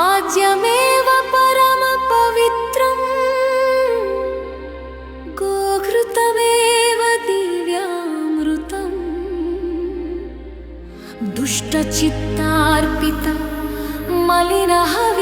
आद्यमेव परमपवित्रम् गोघृतमेव दिव्यामृतम् दुष्टचित्तार्पित मलिनहवि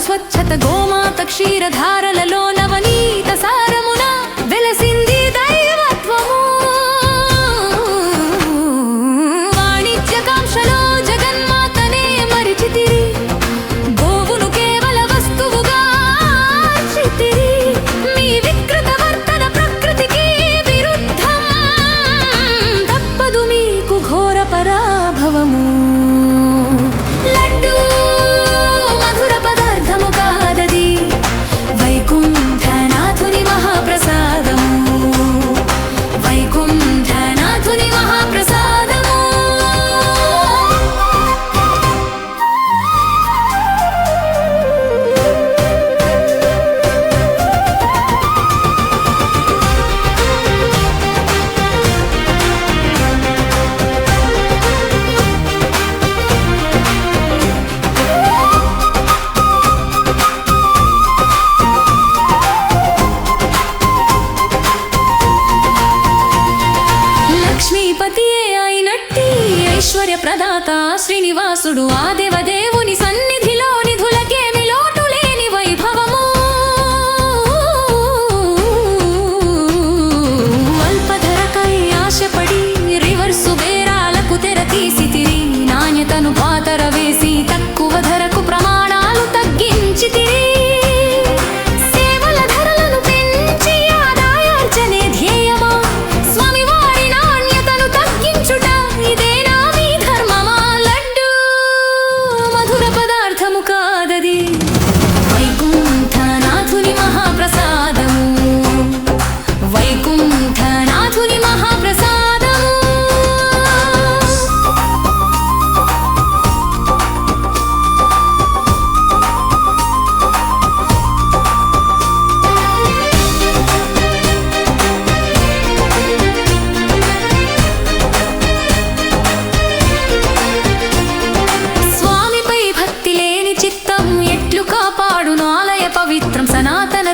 स्वच्छत गोमात क्षीरधारल శ్రీనివాసుడు ఆ దేవదే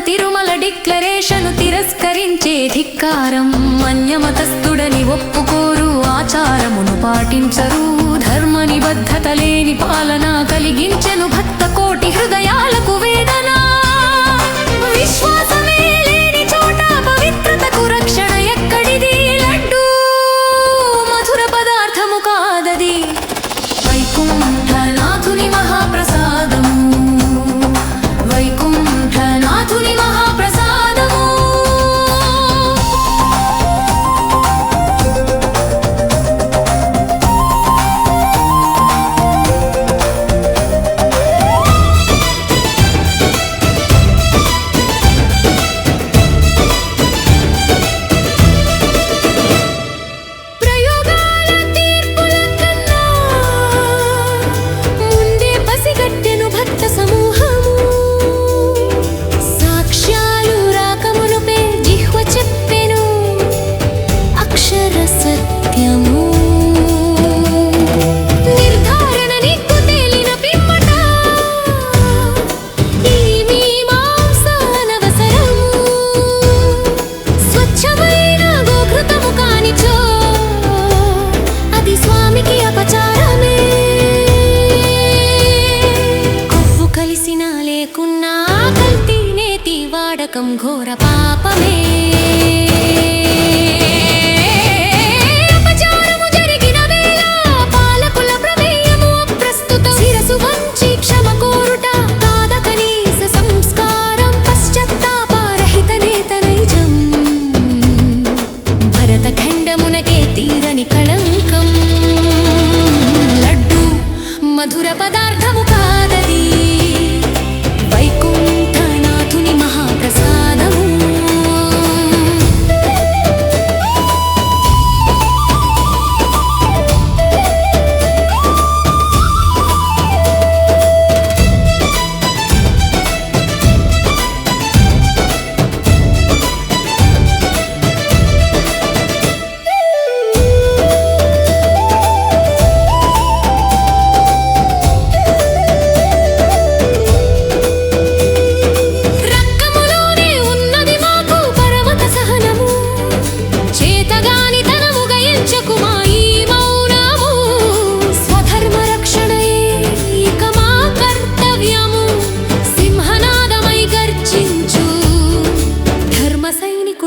తిరుమల డిక్లరేషను తిరస్కరించే ధిక్కారం. అన్యమతస్థుడని ఒప్పుకోరు ఆచారమును పాటించరు. ధర్మ నిబద్ధత లేని పాలన కలిగించెను భక్త కోటి హృదయాలకు వే पापे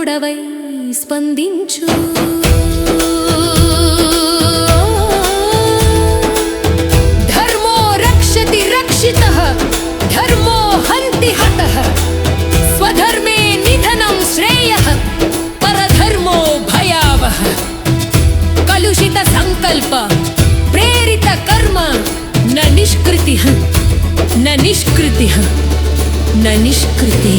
సైనికుడవై స్పందించు. ధర్మో రక్షతి రక్షిత ధర్మో హంతి హత స్వధర్మే నిధనం శ్రేయ పరధర్మో భయావహ. కలుషిత సంకల్ప ప్రేరిత కర్మ న నిష్కృతి న నిష్కృతి న నిష్కృతి.